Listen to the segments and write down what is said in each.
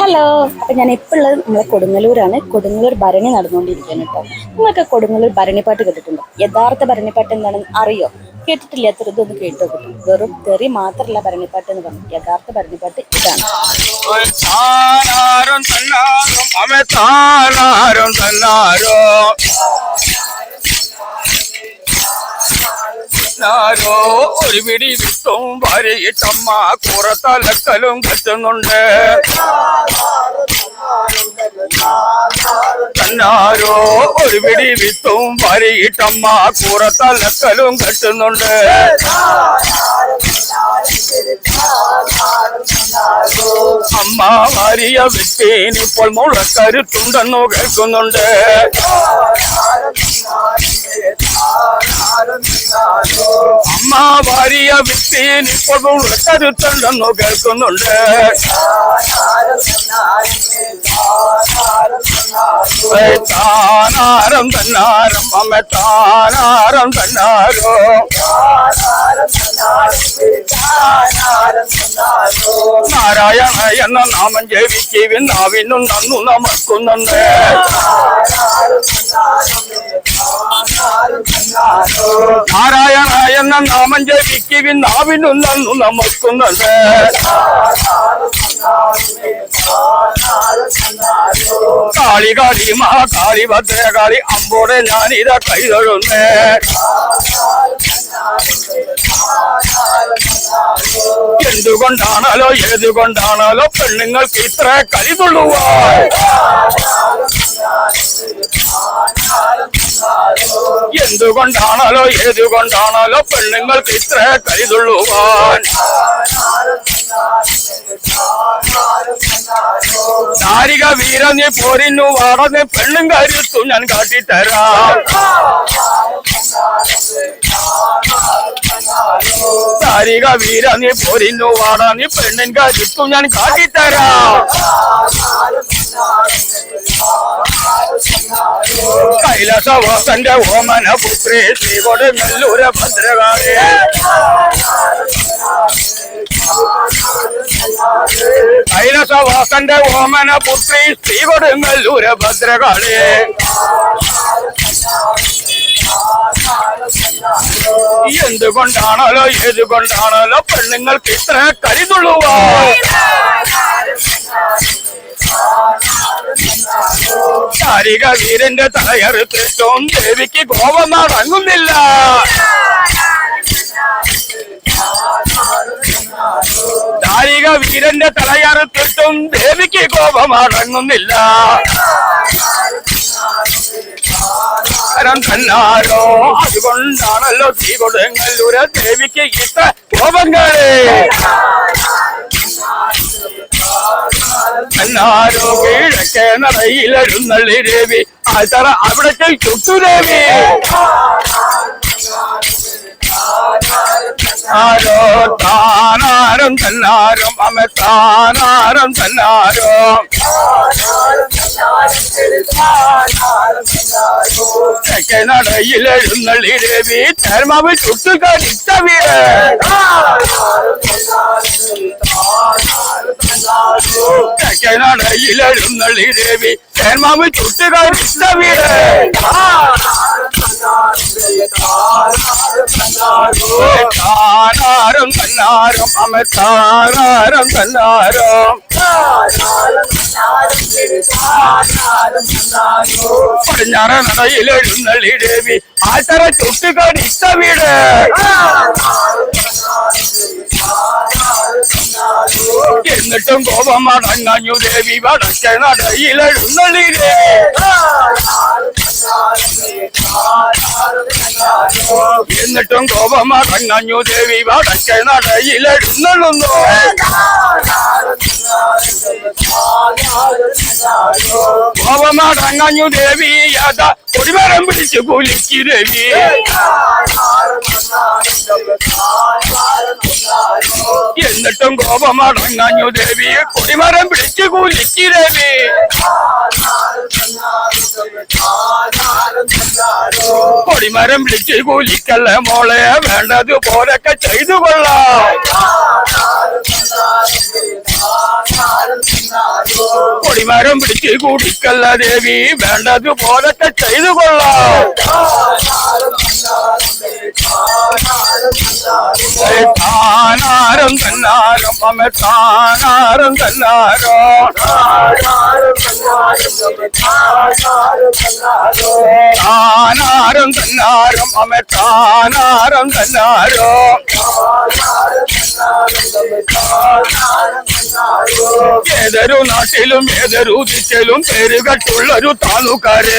Hello അപ്പം ഞാൻ ഇപ്പോൾ ഉള്ളത് നമ്മളെ കൊടുങ്ങല്ലൂരാണ്. കൊടുങ്ങല്ലൂർ ഭരണി നടന്നുകൊണ്ടിരിക്കുകയാണ് കേട്ടോ. നിങ്ങൾക്ക് കൊടുങ്ങല്ലൂർ ഭരണിപ്പാട്ട് കേട്ടിട്ടുണ്ടോ? യഥാർത്ഥ ഭരണിപ്പാട്ട് എന്താണെന്ന് അറിയോ? കേട്ടിട്ടില്ലാത്തൊരു ഇതൊന്നും കേട്ടോ. കിട്ടും വെറും തെറി മാത്രമല്ല ഭരണിപ്പാട്ട് എന്ന് പറഞ്ഞു. യഥാർത്ഥ ഭരണിപ്പാട്ട് ഇതാണ്. തന്നാരോ ോ ഒരു പിടി വിട്ടും വരയിട്ടമ്മ കുറത്തലക്കലും കറ്റുന്നുണ്ട് ഒരു പിടി വിത്തും വരയിട്ടമ്മ കുറത്തലക്കലും കെട്ടുന്നുണ്ട്. അമ്മ വാരിയ വിത്തേനിപ്പോൾ മുളക്കരുത്തുണ്ടെന്നു കേൾക്കുന്നുണ്ട്. അമ്മ വാരിയ വിത്തേനിപ്പോൾ മുളക്കരുത്തുണ്ടെന്നു കേൾക്കുന്നുണ്ട് താനാരം തന്നാരം അമ്മ താനാരം തന്നാരോ നാരായണ എന്ന നാമം ജപിക്കുവിൻ നാവിനും നന്നു നമക്കുന്നുണ്ട് നാരായണ എന്ന നാമം ജപിക്കുവിൻ നാവിനും നന്നു നമക്കുന്നുണ്ട് കാളി കാളി മഹാകാളി ഭദ്രകാളി അമ്പോടെ ഞാനിത കൈതൊഴുന്നേ. എന്തുകൊണ്ടാണല്ലോ ഏതുകൊണ്ടാണല്ലോ പെണ്ണുങ്ങൾക്ക് ഇത്ര കരിതുള്ളുവാൻ എന്തുകൊണ്ടാണല്ലോ ഏതുകൊണ്ടാണല്ലോ പെണ്ണുങ്ങൾക്ക് ഇത്ര കരുതുള്ളുവാൻ. നാരിക വീരനെ പോരിന്നു വാടന്ന് പെണ്ണും കരുത്തു ഞാൻ കാട്ടിത്തരാം. നാരിക വീരനെ പോരിന്നു വാടന്ന് പെണ്ണും കരുത്തു ഞാൻ കാട്ടിത്തരാം. കൈലാസവാസന്റെ ഓമന പുത്രി ശ്രീകോട് നെല്ലൂര ഭദ്രകാളി കൈലാസവാസന്റെ ഓമന പുത്രി ശ്രീകോട് നെല്ലൂര ഭദ്രകാളി എന്തുകൊണ്ടാണല്ലോ ഏതുകൊണ്ടാണല്ലോ പെണ്ണുങ്ങൾക്ക് ഇത്ര കരിതുള്ളുവാ ശാരിക വീരന്റെ തലയറുത്തിട്ടും ദേവിക്ക് കോപം താരിക ശാരിക വീരന്റെ തലയറുത്തിട്ടും ദേവിക്ക് കോപം അടങ്ങുന്നില്ല തന്നാലോ? അതുകൊണ്ടാണല്ലോ തീ കൊടുങ്ങല്ലൂര ദേവിക്ക് ഇത്ര കോപങ്ങളെ. എന്നാരോ കിഴക്കേ നടയിലരുന്നള്ളി ദേവി ആതറ അവിടത്തെ ചുട്ടുദേവി ആരോ താനാരം തന്നാരും അമ്മ താനാരം തന്നാരോ തെക്കേ നടയിലെഴുന്നള്ളി ദേവി ധർമാവ് ചുട്ടുകടിച്ച നടയിലെഴുന്നള്ളി ദേവി ധർമാവ് ചുട്ടുകടിച്ച വീട് താനാരം തന്നാരം അമ്മ താരാരം തന്നാരം പടിഞ്ഞാറ നടയിലെഴുന്നള്ളി ദേവി ആറ്ററ ചുട്ടുകടിച്ച വീട് എന്നിട്ടും കോപം അടങ്ങഞ്ഞു ദേവി വടക്കേ നടയിലെഴുന്നള്ളി എന്നിട്ടും കോപമാറങ്ങു ദേവി വടക്കേ നടയിലെഴുന്നള്ളുന്നു. കോപമടങ്ങഞ്ഞു ദേവി അതാ കൊടിമരം പിടിച്ചു കുലിക്ക് ദേവി. എന്നിട്ടും കോപമടങ്ങഞ്ഞു ദേവി കൊടിമരം പിടിച്ചു കുലിക്ക് ദേവി. കൊടിമരം വിളിച്ച് കൂലിക്കല്ല മോളെ വേണ്ടത് പോലൊക്കെ ചെയ്തു കൊള്ളാം കൊടിമരം പിടിച്ച് കൂടിക്കല്ല ദേവി വേണ്ടത് പോലൊക്കെ ചെയ്തു കൊള്ളാം താനാരം തന്നാരം അമ്മ താനാരം തന്നാരോ താനാരം തന്നാരം അമ്മ താനാരം തന്നാരോ ഏതൊരു നാട്ടിലും ഏതൊരു ദിശയിലും പേരുകെട്ടുള്ളൊരു താലൂക്കാര്.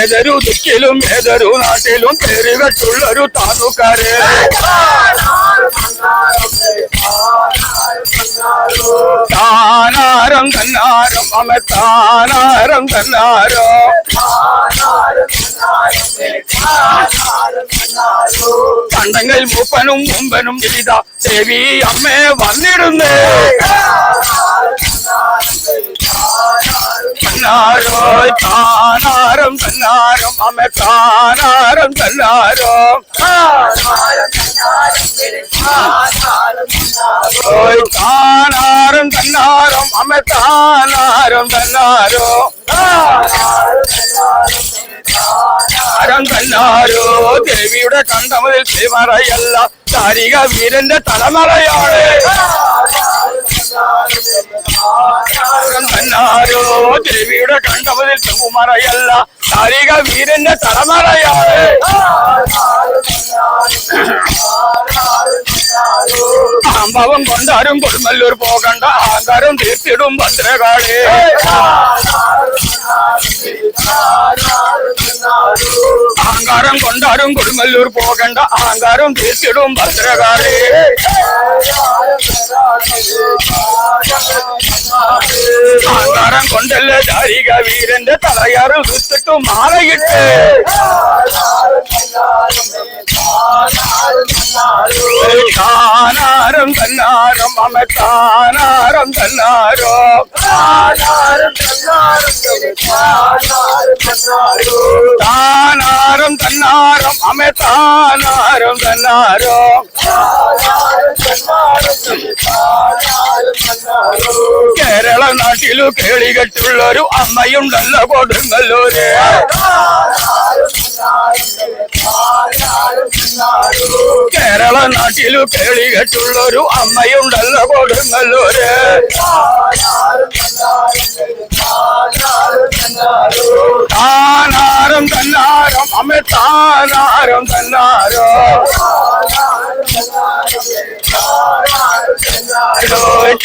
ഏതൊരു ദിക്കിലും ഏതൊരു നാട്ടിലും പേരുകെട്ടുള്ളൊരു താലൂക്കാര്. താനാരം തന്നാരം അമ്മ താനാരം തന്നാരോ കണ്ടങ്ങൾ മൂപ്പനും മുമ്പനും ചെയ്ത ദേവി അമ്മേ വന്നിടുന്നേ. തന്നാരോ താനാരം തന്നാരം അമ്മ താനാരം തന്നാരോ താനാരം തന്നാരം അമ്മ താനാരം തന്നാരോ താരം തന്നാരോ ദേവിയുടെ കണ്ടമതിൽ ശ്രീമറയല്ല താരിക വീരന്റെ തലമറയാണ് താരം തന്നാരോ ദേവിയുടെ കണ്ടമതിൽ ചെകുമറയല്ല താരിക വീരന്റെ തലമറയാണ് സംഭവം കൊണ്ടാരും കൊടുമല്ലൂർ പോകണ്ട അഹങ്കാരം തീർത്തിടും ഭദ്രകാളി അഹങ്കാരം കൊണ്ടാരും കൊടുമല്ലൂർ പോകണ്ട. അഹങ്കാരം തീർത്തിടും ഭദ്രകാളി. അഹങ്കാരം കൊണ്ടല്ലേ ജാരിക വീരന്റെ തലയാറ് വിത്തിട്ടു മാലയിട്ട് താനാരം തന്നാരം അമ്മ താനാരം തന്നാരോ. താനാരം തന്നാരം അമേ താനാരം തന്നാരോ. കേരള നാട്ടിലു കേളികെട്ടുള്ളൊരു അമ്മയുണ്ടല്ല കൊടുങ്ങല്ലൂര്. കേരള നാട്ടിലു കേളികെട്ടുള്ളൊരു അമ്മയുണ്ടല്ല കൊടുങ്ങല്ലൂര്. താനാരം തന്നാരം അമ്മ താനാരം തന്നാരോ?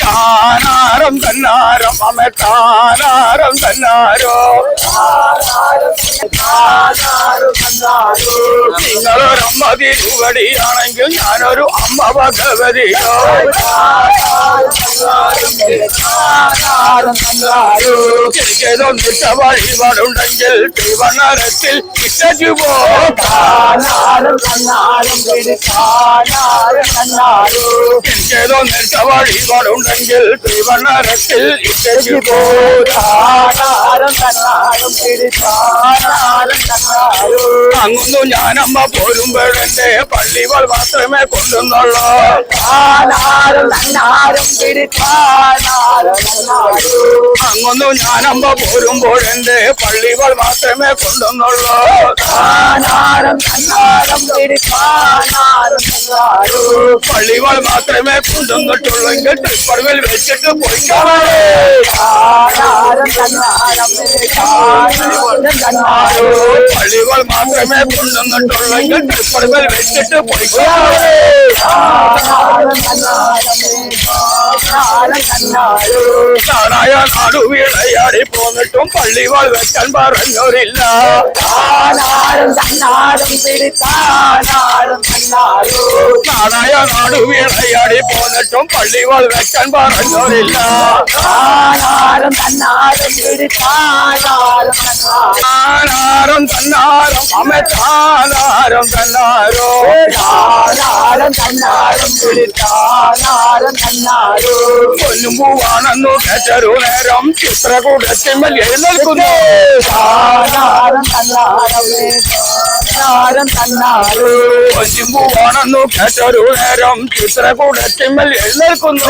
താനാരം തന്നാരം? അമ്മ താനാരം തന്നാരോ? നിങ്ങളൊരമ്മ തിരുവടിയാണെങ്കിൽ ഞാനൊരു അമ്മ ഭഗവതിയോ? എനിക്കേതൊന്നിട്ട വഴിപാടുണ്ടെങ്കിൽ തിരുവണ്ണരത്തിൽ എനിക്കേതൊന്നിട്ട വഴിപാടുണ്ടെങ്കിൽ തിരുവണ്ണരത്തിൽ ഇട്ടു പോ. അങ്ങൊന്നു ഞാനമ്മ പോരുമ്പോഴെന്റെ പള്ളികൾ മാത്രമേ കൊല്ലുന്നുള്ളൂ. അങ്ങൊന്നു ഞാനമ്മ പോരുമ്പോഴെന്റെ പള്ളികൾ മാത്രമേ കൊണ്ടുന്നുള്ളൂ പള്ളികൾ മാത്രമേ കൊണ്ടുവന്നിട്ടുള്ളെങ്കിൽ ട്രിപ്പറിൽ വെച്ചിട്ട് പോയിക്കാണേ பள்ளிகள் மாற்றமே கொண்டுங்கள் கற்படுகள் வெட்டிட்டு போய்க்கோ நாடாய நாடு வீழையாடி போகட்டும் பள்ளிகள் வெட்டன் பாருங்கள் இல்ல நாடாய நாடு வீழையாடி போகட்டும் பள்ளிகள் வெட்டன் பாருங்கள் இல்ல தன்னாலும் தன்னாலும் പോന്നിട്ടും പള്ളികൾ വെക്കാൻ പറഞ്ഞോരില്ല താനാരം തന്നാരം അമ്മ താനാരം തന്നാരോ പൊന്നും പൂവാണെന്നു കേട്ടൊരു നേരം ചിത്രകൂടത്തിന്മേൽ എഴുന്നേൽക്കുന്നു തന്നാരോ പൊന്നിമ്പൂവാണെന്നു കേട്ടൊരു നേരം ചിത്രകൂടത്തിന്മേൽ എഴുന്നേൽക്കുന്നു. തിമ്മൽ എഴുന്നേൽക്കുന്നു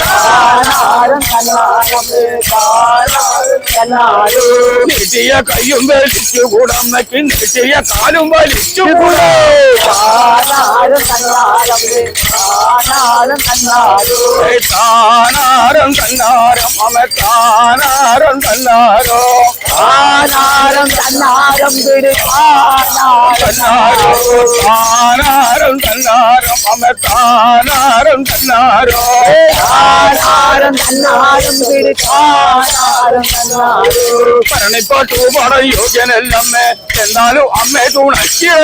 താനാരം തന്നാരോ നീട്ടിയ കയ്യും വലിച്ചുകൂടമ്മയ്ക്ക് നീട്ടിയ കാലും താനാരം തന്നാരം താനാരം തന്നാരോ താനാരം തന്നാരം അമ്മ താനാരം തന്നാരോ താനാരം തന്നാരം വിട് തന്നാരോ താനാരം തന്നാരം അമ താനാരം തന്നാരോ താനാരം തന്നാരം വിട് താനാരം തന്നാരോ ഭരണിപ്പാട്ടു പാടാൻ യോഗ്യനല്ലമ്മേ എന്നാലും അമ്മേ തുണക്കിയേ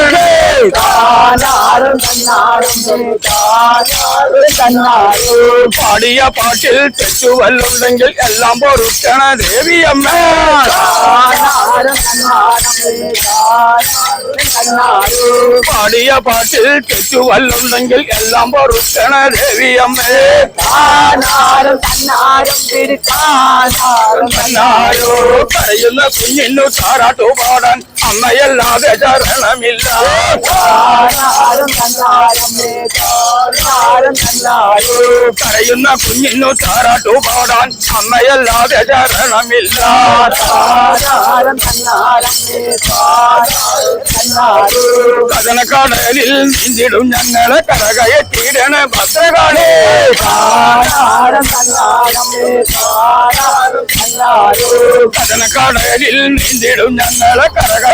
താനാരം തന്നാരം വിട് താനാരം തന്നാരോ പാടിയ പാട്ടിൽ തെറ്റുവല്ലുണ്ടെങ്കിൽ എല്ലാം പൊറുക്കണ ദേവിയമ്മേ പാടിയ പാട്ടിൽ തെറ്റുവല്ലുണ്ടെങ്കിൽ എല്ലാം പൊറുക്കണ താനാരം തന്നാരോ കരയുന്ന കുഞ്ഞിനു താരാട്ടു പാടാൻ അമ്മയല്ലാതെ ചരണമില്ല കരയുന്ന കുഞ്ഞിനു താരാട്ടു പാടാൻ അമ്മയല്ലാതെ ചരണമില്ല കഥനക്കടലിൽ നീന്തിടും ഞങ്ങളെ കരകയറ്റിയിടണ ഭദ്രകാളി. കഥനക്കടലിൽ നീന്തിടും ഞങ്ങളെ കരകയറ്റിയിട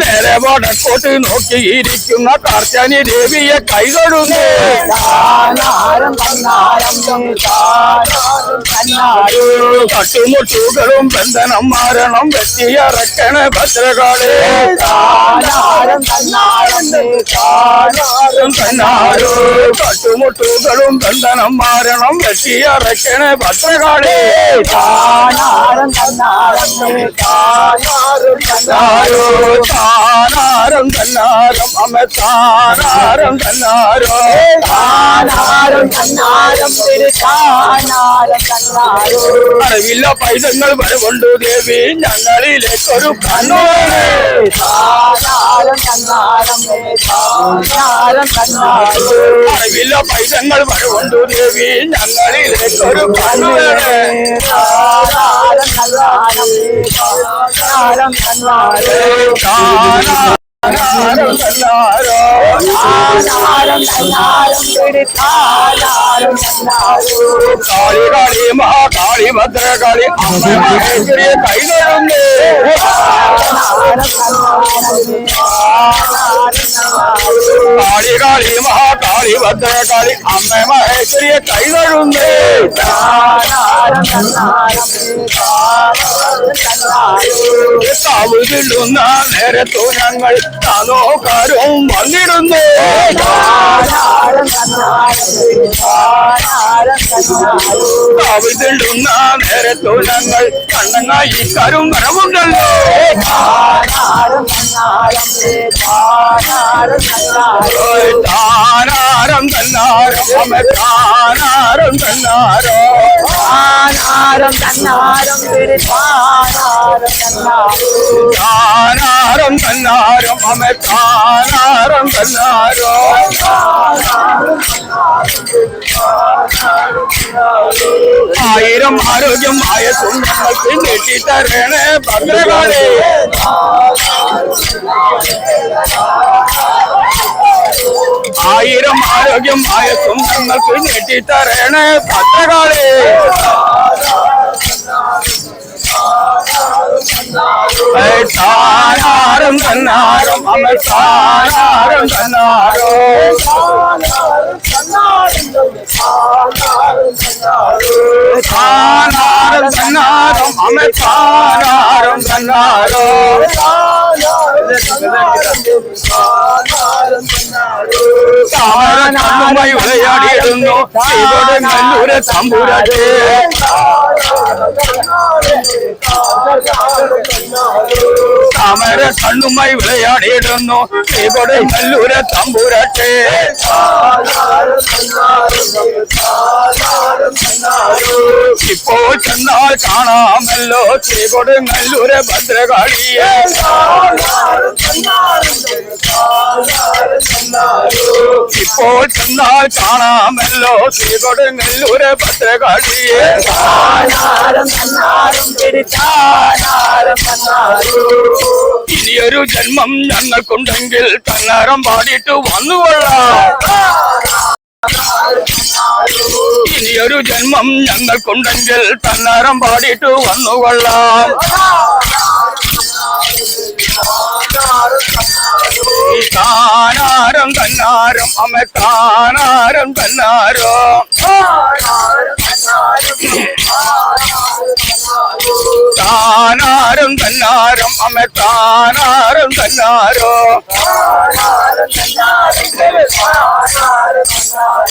നേരെ വടക്കോട്ട് നോക്കിയിരിക്കുന്ന കാർത്താനി ദേവിയെ തന്നാരോ കട്ടുമുട്ടുകളും ബന്ധനം മാരണം വെട്ടിയറക്കണ ഭദ്രകാളി. തന്നാരം കട്ടുമുട്ടുകളും ബന്ധനം മാരണം വെട്ടിയറക്കണ ഭദ്രകാളി. താനാരം തന്നാരം താനാരം തന്നാരോ താനാരോ താനാരം തന്നാരം അമ്മ താനാരം തന്നാരോ താനാരം തന്നാരം വിട് താനാരം തന്നാരോ അറിവില്ല പൈസങ്ങൾ വരവുണ്ടു ദേവി ഞങ്ങളിലേക്കൊരു കണ്ണുവേണേ താനാരം തന്നാരം വിട് താനാരം തന്നാരോ അറിവില്ല പൈസങ്ങൾ വരവുണ്ടു ദേവി ഞങ്ങളിലേക്കൊരു കണ്ണുവേണേ താനാരം തന്നാരം വിട് താനാരം തന്നാരോ താനാരം തന്നാരോ താനാരം തന്നാരം വിട് താനാരം തന്നാരോ കാളി കാളി മഹാകാളി ഭദ്രകാളി അമ്മ മഹേശ്വരിയെ കൈതൊഴുന്നേ താനാരം തന്നാരം വിട് താനാരം തന്നാരോ കാളി കാളി മഹാകാളി ഭദ്രകാളി അമ്മ മഹേശ്വരിയെ കൈതൊഴുന്നേ താനാരം തന്നാരം വിട് താനാരം തന്നാരോ താവുകിടുന്ന നേരത്തു ഞങ്ങൾ താനോക്കാരും വന്നിടുന്നു. താനാരം തന്നാരം വിട് താനാരം തന്നാരോ താവുകിടുന്ന നേരത്തു ഞങ്ങൾ കണ്ണങ്ങായി കരും വരവുണ്ടല്ലോ താനാരം തന്നാരം വിട് താനാരം തന്നാരോ താനാരം തന്നാരം അമ്മ താനാരം തന്നാരോ താനാരം തന്നാരം വിട് താനാരം തന്നാരോ താനാരം തന്നാരം അമ്മ താനാരം തന്നാരോ ആയിരം ആരോഗ്യം ആയസും ഞങ്ങൾക്ക് നീട്ടിത്തരണേ ഭദ്രകാളി ആയിരം ആരോഗ്യം ആയസും ഞങ്ങൾക്ക് നീട്ടിത്തരണേ ഭദ്രകാളി ഏയ് താനാരം തന്നാരം അമ്മ താനാരം തന്നാരോ താനാരം താരമായി വിളയാടിയിടുന്നു ഇവിടെ നല്ലൂര തമ്പുരാട്ടേ താമര കണ്ണുമായി വിളയാടിയിടുന്നു. ശ്രീകൊടി നല്ലൂര തമ്പുരട്ടെ ഇപ്പോൾ ചെന്നാൽ കാണാമല്ലോ. ശ്രീകൊടി നല്ലൂര ഭദ്രകാളിയെ. ഇപ്പോൾ ചെന്നാൽ കാണാമല്ലോ. ശ്രീകൊടി നല്ലൂര ഭദ്രകാളിയെ. ഇനിയൊരു ജന്മം ഞങ്ങൾക്കുണ്ടെങ്കിൽ തന്നാരം പാടിയിട്ട് വന്നുകൊള്ളാം. ഇനിയൊരു ജന്മം ഞങ്ങൾക്കുണ്ടെങ്കിൽ തന്നാരം പാടിയിട്ട് വന്നുകൊള്ളാം. ാരം തന്നാരം അമ്മ താനാരം തന്നാരോ. താനാരം തന്നാരം അമ്മ താനാരം തന്നാരോ.